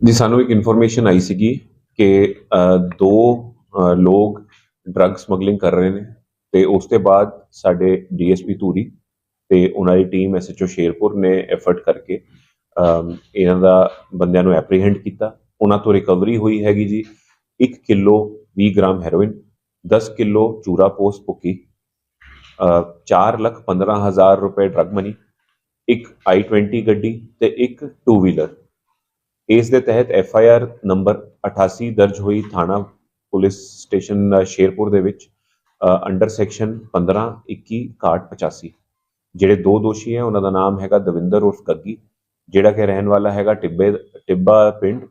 ਜੀ ਸਾਨੂੰ ਇੱਕ ਇਨਫੋਰਮੇਸ਼ਨ ਆਈ ਸੀਗੀ ਕਿ ਦੋ ਲੋਕ ਡਰੱਗ ਸਮਗਲਿੰਗ ਕਰ ਰਹੇ ਨੇ ਤੇ ਉਸ ਤੋਂ ਬਾਅਦ ਸਾਡੇ ਡੀਐਸਪੀ ਧੂਰੀ ਤੇ ਉਹਨਾਂ ਦੀ ਟੀਮ ਐਸਐਚਓ ਸ਼ੇਰਪੁਰ ਨੇ ਐਫਰਟ ਕਰਕੇ ਇਹਨਾਂ ਦਾ ਬੰਦਿਆਂ ਨੂੰ ਐਪਰੀਹੈਂਡ ਕੀਤਾ। ਉਹਨਾਂ ਤੋਂ ਰਿਕਵਰੀ ਹੋਈ ਹੈਗੀ ਜੀ। 1 ਕਿਲੋ 20 ਗ੍ਰਾਮ ਹੈਰੋਇਨ 10 ਕਿਲੋ ਚੂਰਾ ਪੋਸਟ ਭੁੱਕੀ ਅ, ਚਾਰ ਲੱਖ 15 ਹਜ਼ਾਰ ਰੁਪਏ ਡਰੱਗ ਮਨੀ ਇੱਕ i20 ਗੱਡੀ ਤੇ ਇੱਕ ਟੂ ਵੀਲਰ ਇਸ ਦੇ ਤਹਿਤ ਐਫ ਆਈ ਆਰ ਨੰਬਰ 88 ਦਰਜ ਹੋਈ ਥਾਣਾ ਪੁਲਿਸ ਸਟੇਸ਼ਨ ਸ਼ੇਰਪੁਰ ਦੇ ਵਿੱਚ ਅੰਡਰ ਸੈਕਸ਼ਨ 15 21 61 85 ਜਿਹੜੇ ਦੋ ਦੋਸ਼ੀ ਹੈ, ਉਹਨਾਂ ਦਾ ਨਾਮ ਹੈਗਾ ਦਵਿੰਦਰ ਉਰਫ ਗੱਗੀ, ਜਿਹੜਾ ਕਿ ਰਹਿਣ ਵਾਲਾ ਹੈਗਾ ਟਿੱਬੇ, ਟਿੱਬਾ ਪਿੰਡ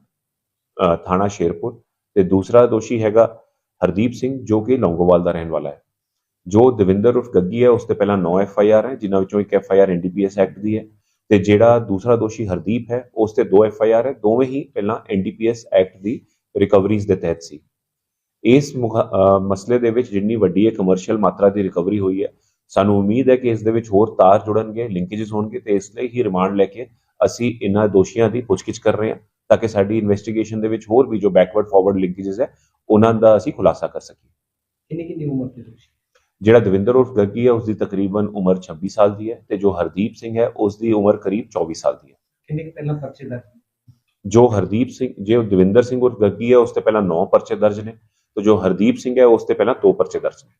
ਥਾਣਾ ਸ਼ੇਰਪੁਰ। ਤੇ ਦੂਸਰਾ ਦੋਸ਼ੀ ਹੈਗਾ ਹਰਦੀਪ ਸਿੰਘ, ਜੋ ਕਿ ਲੌਂਗੋਵਾਲ ਦਾ ਰਹਿਣ ਵਾਲਾ ਹੈ। ਜੋ ਦਵਿੰਦਰ ਉਰਫ ਗੱਗੀ ਹੈ, ਉਸ ਤੇ ਪਹਿਲਾਂ 9 ਐਫ ਆਈ ਆਰ ਹੈ, ਜਿਨ੍ਹਾਂ ਵਿੱਚੋਂ ਇੱਕ F I R NDPS act ਦੀ ਹੈ। ਤੇ ਜਿਹੜਾ ਦੂਸਰਾ ਦੋਸ਼ੀ ਹਰਦੀਪ ਹੈ, ਉਸ ਤੇ ਦੋ ਐਫ ਆਈ ਆਰ ਹੈ। ਦੋਵੇਂ ਹੀ ਪਹਿਲਾਂ ਐਨਡੀਪੀਐਸ ਐਕਟ ਦੀ ਰਿਕਵਰੀਜ਼ ਦੇ ਤਹਿਤ ਸੀ। ਇਸ ਮਸਲੇ ਦੇ ਵਿੱਚ ਜਿੰਨੀ ਵੱਡੀ ਇਹ ਕਮਰਸ਼ੀਅਲ ਮਾਤਰਾ ਦੀ ਰਿਕਵਰੀ ਹੋਈ ਹੈ, ਸਾਨੂੰ ਉਮੀਦ ਹੈ ਕਿ ਇਸ ਦੇ ਵਿੱਚ ਹੋਰ ਤਾਰ ਜੁੜਨਗੇ ਲਿੰਕੇजेस ਹੋਣਗੇ ਤੇ ਇਸ ਲਈ ਹੀ ਰਿਮਾਂਡ ਲੈ ਕੇ ਅਸੀਂ ਇਹਨਾਂ ਦੋਸ਼ੀਆਂ ਦੀ ਪੁੱਛਗਿੱਛ ਕਰ ਰਹੇ ਹਾਂ, ਤਾਂ ਕਿ ਸਾਡੀ ਇਨਵੈਸਟੀਗੇਸ਼ਨ ਦੇ ਵਿੱਚ ਹੋਰ ਵੀ ਜੋ ਬੈਕਵਰਡ ਫਾਰਵਰਡ ਲਿੰਕੇजेस ਹੈ, ਉਹਨਾਂ ਦਾ ਅਸੀਂ ਖੁਲਾਸਾ ਕਰ ਸਕੀਏ। ਕਿੰਨੀ ਕਿੰਨੀ ਉਮਰ ਦੇ ਦੋਸ਼ੀ? ਜਿਹੜਾ ਦਵਿੰਦਰ ਉਰਫ ਗੱਗੀ ਹੈ ਉਸ ਦੀ ਤਕਰੀਬਨ ਉਮਰ 26 ਸਾਲ ਦੀ ਹੈ ਤੇ ਜੋ ਹਰਦੀਪ ਸਿੰਘ ਹੈ ਉਸ ਦੀ ਉਮਰ ਕਰੀਬ 24 ਸਾਲ ਦੀ ਹੈ। ਕਿੰਨੇ ਕੁ ਪਹਿਲਾਂ ਪਰਚੇ ਦਰਜ ਜੋ ਹਰਦੀਪ ਸਿੰਘ ਜੇ ਦਵਿੰਦਰ ਸਿੰਘ ਉਰਫ ਗੱਗੀ ਹੈ ਉਸ ਤੇ ਪਹਿਲਾਂ 9 ਪਰਚੇ ਦਰਜ ਨੇ ਤੇ ਜੋ ਹਰਦੀਪ ਸਿੰਘ ਹੈ ਉਸ ਤੇ ਪਹਿਲਾਂ 2 ਪਰਚੇ ਦਰਜ ਨੇ।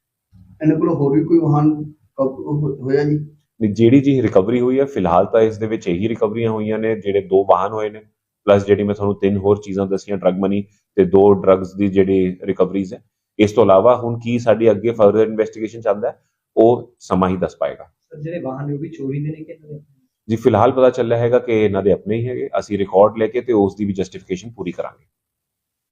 ਇਹਨਾਂ ਕੋਲ ਹੋਰ ਵੀ ਕੋਈ ਵਾਹਨ ਹੋਇਆ ਜੀ? ਨਹੀਂ, ਜਿਹੜੀ ਜੀ ਰਿਕਵਰੀ ਹੋਈ ਹੈ ਫਿਲਹਾਲ ਤਾਂ ਇਸ ਦੇ ਵਿੱਚ ਇਹੀ ਰਿਕਵਰੀਆਂ ਹੋਈਆਂ ਨੇ ਜਿਹੜੇ ਦੋ ਵਾਹਨ ਹੋਏ ਨੇ ਪਲੱਸ ਜਿਹੜੀ ਮੈਂ ਤੁਹਾਨੂੰ ਤਿੰਨ ਹੋਰ ਚੀਜ਼ਾਂ ਦੱਸੀਆਂ ਡਰੱਗ ਮਨੀ ਤੇ ਦੋ ਡਰੱਗਸ ਦੀ ਜਿਹੜੀ ਰਿਕਵਰੀਜ਼ ਹੈ ਇਸ ਤੋਂ ਇਲਾਵਾ ਹੁਣ ਕੀ ਸਾਡੀ ਅੱਗੇ ਫਰਦਰ ਇਨਵੈਸਟੀਗੇਸ਼ਨ ਚੱਲਦਾ ਉਹ ਸਮਾਂ ਹੀ ਦੱਸ ਪਾਏਗਾ। ਜਿਹੜੇ ਵਾਹਨ ਨੇ ਉਹ ਵੀ ਚੋਰੀ ਦੇ ਨੇ ਕਿ? ਜੀ ਫਿਲਹਾਲ ਪਤਾ ਚੱਲਿਆ ਹੈਗਾ ਕਿ ਇਹਨਾਂ ਦੇ ਆਪਣੇ ਹੀ ਹੈਗੇ। ਅਸੀਂ ਰਿਕਾਰਡ ਲੈ ਕੇ ਤੇ ਉਸ ਦੀ ਵੀ ਜਸਟੀਫਿਕੇਸ਼ਨ ਪੂਰੀ ਕਰਾਂਗੇ।